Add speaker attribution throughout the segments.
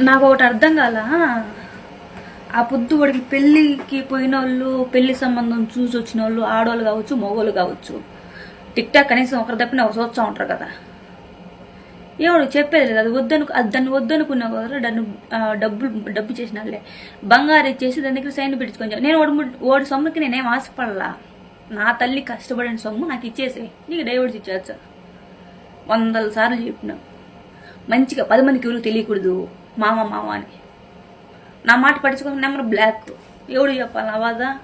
Speaker 1: నాకు ఒకటి అర్థం కాల. ఆ పొద్దు వాడికి పెళ్ళికి పోయిన వాళ్ళు పెళ్ళి సంబంధం చూసి వచ్చిన వాళ్ళు ఆడవాళ్ళు కావచ్చు మగవాళ్ళు కావచ్చు టిక్ టాక్ కనీసం ఒకరి తప్పిన ఒక చూస్తూ ఉంటారు కదా. ఏమో చెప్పేది లేదు. అది వద్దను అది దాన్ని వద్దనుకున్నా కదా దాన్ని డబ్బులు డబ్బు చేసిన వాళ్ళే బంగారు ఇచ్చేసి దాని దగ్గర సైన్ పెట్టించుకొని నేను ఓడి ము- ఓడి సొమ్ముకి నేనేం ఆశపడలా. నా తల్లి కష్టపడిన సొమ్ము నాకు ఇచ్చేసే నీకు డైవర్స్ ఇచ్చేచ్చా వందల సార్లు చెప్పినా. మంచిగా పది మందికి ఎవరు తెలియకూడదు. మామ మామ అని. నా మాట పట్టించుకున్న నెంబర్ బ్లాక్. ఎవడు చెప్పాలి అవాదా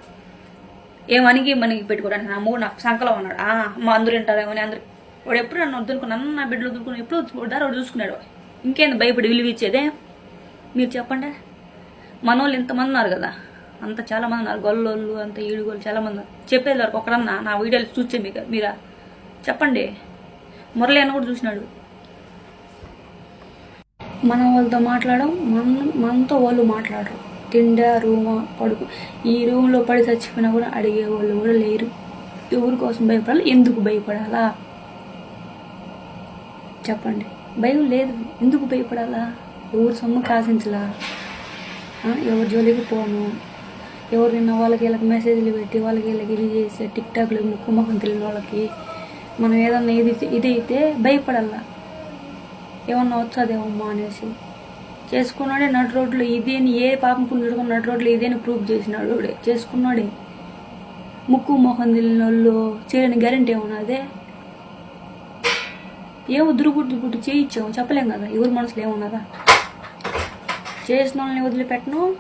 Speaker 1: ఏమనిగి మనకి పెట్టుకోవడానికి నా మూడు నాకు సంకలం ఉన్నాడు ఆ, మా అందరూ వింటారేమో అని అందరు. వాడు ఎప్పుడు నన్ను వద్దునుకుని నా బిడ్డలు వదులుకుని ఎప్పుడు దారి వాడు చూసుకున్నాడు. ఇంకేంది భయపడి విలువ ఇచ్చేదే? మీరు చెప్పండి. మనోళ్ళు ఇంతమంది ఉన్నారు కదా. అంత చాలామంది ఉన్నారు. గొల్లోళ్ళు అంత ఈడుగోళ్ళు చాలామంది చెప్పేది వరకు ఒకడన్నా నా వీడియోలు చూసే మీకు మీరా? చెప్పండి. మురళి అన్న కూడా చూసినాడు. మనం వాళ్ళతో మాట్లాడడం మన మనతో వాళ్ళు మాట్లాడరు. తిండా రూమా పడుకు. ఈ రూమ్లో పడి చచ్చిపోయినా కూడా అడిగే వాళ్ళు కూడా లేరు. ఎవరి కోసం భయపడాలి? ఎందుకు భయపడాలా? చెప్పండి. భయం లేదు. ఎందుకు భయపడాలా? ఎవరు సొమ్ము కాసించలా? ఎవరి జోలికి పోను. ఎవరు నిన్న వాళ్ళకి వీళ్ళకి మెసేజ్లు పెట్టి వాళ్ళకి వీళ్ళకి ఇది చేసి టిక్ టాక్లు ముక్కు ముఖం తెలియని వాళ్ళకి మనం ఏదన్నా ఇది ఇది అయితే భయపడాలా? ఏమన్నా వచ్చాదేమమ్మా అనేసి. చేసుకున్నాడే నడు రోడ్లో ఇదేని ఏ పాపం పుంజుడుకుని నడు రోడ్లో ఇదేని ప్రూఫ్ చేసినాడు వాడే. చేసుకున్నాడే. ముక్కు మొహం తెలియని వాళ్ళు చేయని గ్యారంటీ ఏమన్నా అదే? ఏమో దురుగుట్టు దురుగుట్టు చేయించాము చెప్పలేం కదా ఎవరి మనసులో ఏమున్నదా? చేసిన వాళ్ళని వదిలిపెట్టను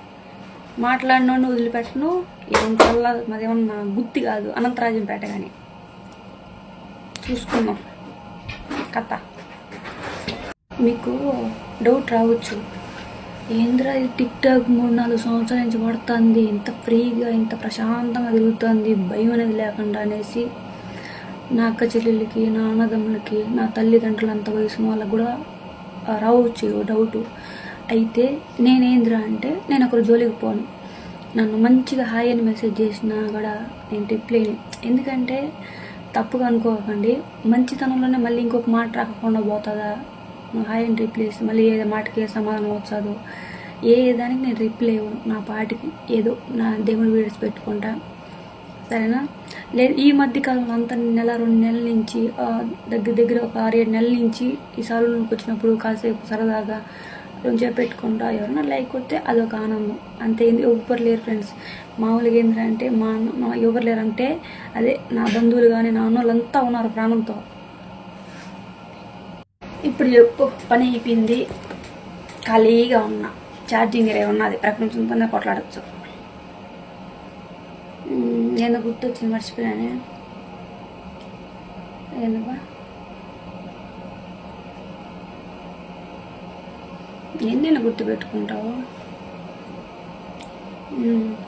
Speaker 1: మాట్లాడిన వాళ్ళని వదిలిపెట్టను ఏమంతల్లా మాదేమన్నా గుత్తి కాదు అనంతరాజంపేట కానీ చూసుకుందాం. కథ. మీకు డౌట్ రావచ్చు. ఏంద్రా ఇది టిక్ టాక్ మూడు నాలుగు సంవత్సరాల నుంచి పడుతుంది ఇంత ఫ్రీగా ఇంత ప్రశాంతంగా తిరుగుతుంది భయం అనేది లేకుండా అనేసి నా అక్క చెల్లెళ్ళకి నా అన్నదమ్ములకి నా తల్లిదండ్రులు అంత వయసు వాళ్ళకి కూడా రావచ్చు డౌట్ అయితే నేనేంద్రా అంటే నేను ఒకరు జోలికి పోను. నన్ను మంచిగా హాయ్ అని మెసేజ్ చేసినా కూడా నేను రిప్లై ఎందుకంటే తప్పుగా అనుకోకండి మంచితనంలోనే మళ్ళీ ఇంకొక మాట రాకుండా పోతుందా? హాయ్ అని రిప్లై మళ్ళీ ఏ మాటకి ఏ సమాధానం వచ్చాదు ఏ దానికి నేను రిప్లై ఇవ్వను. నా పాటికి ఏదో నా దేవుడి వీడియోస్ పెట్టుకుంటా. సరేనా? లేదు ఈ మధ్య కాలంలో అంత నెల రెండు నెలల నుంచి దగ్గర దగ్గర ఒక ఆరు ఏడు నెలల నుంచి ఈ సాలులోకి వచ్చినప్పుడు కాసేపు సరదాగా కొంచెం పెట్టుకుంటా. ఎవరన్నా లైక్ కొడితే అదొక ఆనందం. అంతే ఎవ్వరు లేరు ఫ్రెండ్స్. మామూలుగా ఏంటంటే మా మా ఎవరు లేరంటే అదే నా బంధువులు కానీ నా అన్న వాళ్ళంతా ఉన్నారు ప్రాణంతో. ఇప్పుడు పని అయిపోయింది. ఖాళీగా ఉన్నా. ఛార్జింగ్ రే ఉన్నది ప్రపంచంతోనే కొట్లాడచ్చు. నేను గుర్తొచ్చింది మర్చిపోయానే. ఎందుకు ఎన్నైనా గుర్తు పెట్టుకుంటావు?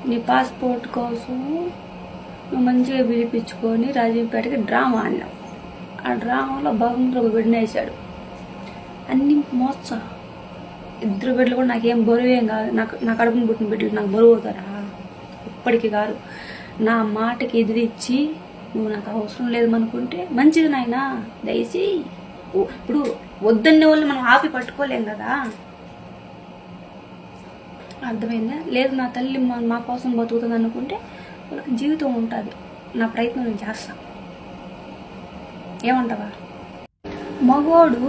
Speaker 1: నీ పాస్పోర్ట్ కోసం నువ్వు మంచిగా పిలిపించుకొని రాజీవ్పేటకి డ్రామా అన్నావు ఆ డ్రామాలో భగవంతుడు ఒక బిడ్డ వేశాడు. అన్ని మోస ఇద్దరు బిడ్డలు కూడా నాకేం బరువు ఏం కాదు. నాకు నా కడుపుని పుట్టిన బిడ్డలు నాకు బరువు అవుతారా? ఇప్పటికీ కాదు. నా మాటకి ఎదిరిచ్చి నువ్వు నాకు అవసరం లేదు అనుకుంటే మంచిది నాయనా. దయచి ఇప్పుడు వద్దన్న వాళ్ళు మనం ఆపి పట్టుకోలేం కదా. అర్థమైందా? లేదు నా తల్లి మా మా కోసం బతుకుతుంది అనుకుంటే వాళ్ళకి జీవితం ఉంటుంది. నా ప్రయత్నం నేను చేస్తాను ఏమంటావా? మగవాడు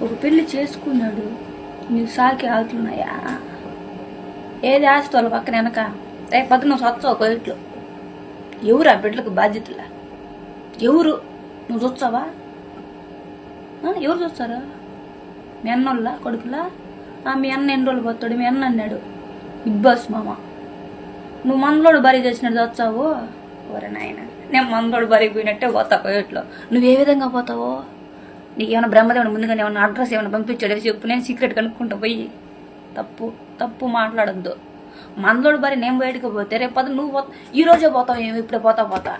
Speaker 1: ఒక పెళ్ళి చేసుకున్నాడు. నీకు సాకి ఆగుతున్నాయా? ఏది ఆస్తి పక్కన వెనక? రేపు పొద్దున నువ్వు ఒక కోయిట్లో ఎవరు ఆ బిడ్డలకు బాధ్యతలా? ఎవరు? నువ్వు చూస్తావా ఎవరు చూస్తారు మీ అన్నోళ్ళ కొడుకులా? ఆ, మీ అన్న ఎన్ని రోజులు పోతాడు? మీ అన్న అన్నాడు బిగ్ బాస్ మామ నువ్వు మందులోడు బరీ చేసినట్టు వచ్చావు ఓరే నాయన నేను మందులోడు బరీ పోయినట్టే పోతా కోయట్లో నువ్వు ఏ విధంగా పోతావో? నీకు ఏమైనా బ్రహ్మదేవుడు ముందుగానే ఏమైనా అడ్రస్ ఏమైనా పంపించాడు చెప్పు నేను సీక్రెట్ కనుక్కుంటా పోయి. తప్పు తప్పు మాట్లాడద్దు. మందలోడు భారీ నేను బయటకు పోతే రేపు పొద్దున్న నువ్వు పోతా ఈ రోజే పోతావు ఏమి ఇప్పుడే పోతా పోతా.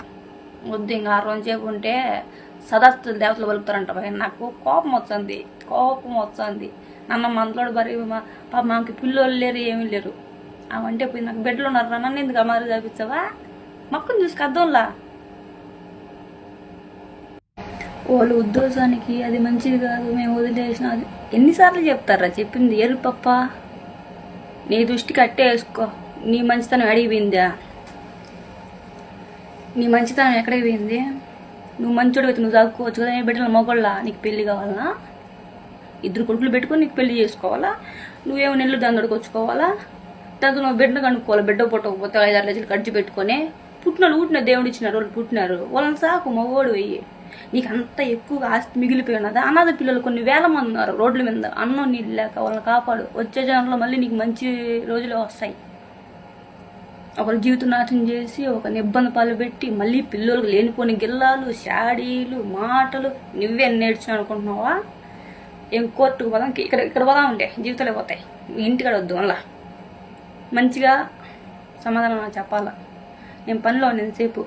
Speaker 1: వద్దు ఇంకా ఆ రోజు సేపు ఉంటే సదాస్తులు దేవతలు పలుకుతారంట భయ నాకు కోపం వస్తుంది కోపం వస్తుంది. నన్న మందలోడు భారీ పాప మాకు పిల్లలు లేరు ఏమీ లేరు. అవంటే పోయి నాకు బెడ్లో ఉన్నారు రా, నన్ను ఎందుకు అమ్మారు చూపించావా మక్కుని చూసి అద్దంలా. వాళ్ళు ఉద్దేశానికి అది మంచిది కాదు మేము వదిలేసిన అది. ఎన్నిసార్లు చెప్తారా? చెప్పింది ఎరు పప్ప నీ దృష్టి కట్టే వేసుకో నీ మంచితనం అడిగిపోయిందా నీ మంచితనం ఎక్కడికి పోయింది? నువ్వు మంచోడు అయితే నువ్వు చదువుకోవచ్చు కదా నేను బిడ్డల మొగళ్ళ? నీకు పెళ్ళి కావాలా? ఇద్దరు కొడుకులు పెట్టుకొని నీకు పెళ్ళి చేసుకోవాలా? నువ్వేమో నెల్లు దాన్ని వచ్చుకోవాలా? తర్వాత నువ్వు బిడ్డను కనుక్కోవాలి బిడ్డ పుట్టకపోతే ఐదు ఆరు లక్షలు ఖర్చు పెట్టుకొని పుట్టినోళ్ళు పుట్టిన దేవుడు ఇచ్చినారు వాళ్ళు పుట్టినారు. వాళ్ళని సాకు మగవాడు వెయ్యి. నీకు అంత ఎక్కువగా ఆస్తి మిగిలిపోయి ఉన్నదా. అనాథ పిల్లలు కొన్ని వేల మంది ఉన్నారు రోడ్ల మీద. అన్నం నీళ్ళు లేక వాళ్ళని కాపాడు. వచ్చే జనంలో మళ్ళీ నీకు మంచి రోజులు వస్తాయి. ఒకరి జీవితం నాశనం చేసి ఒక ఇబ్బంది పాలు పెట్టి మళ్ళీ పిల్లలకు లేనిపోని గిల్లాలు షాడీలు మాటలు నువ్వే నేర్చుకుని అనుకుంటున్నావా? ఏం కోర్టుకు పోదాం? ఇక్కడ ఇక్కడ పోదాం ఉండే జీవితాలే పోతాయి. ఇంటికాడ వద్దు అలా మంచిగా సమాధానం చెప్పాలా? నేను పనిలో నేను సేపు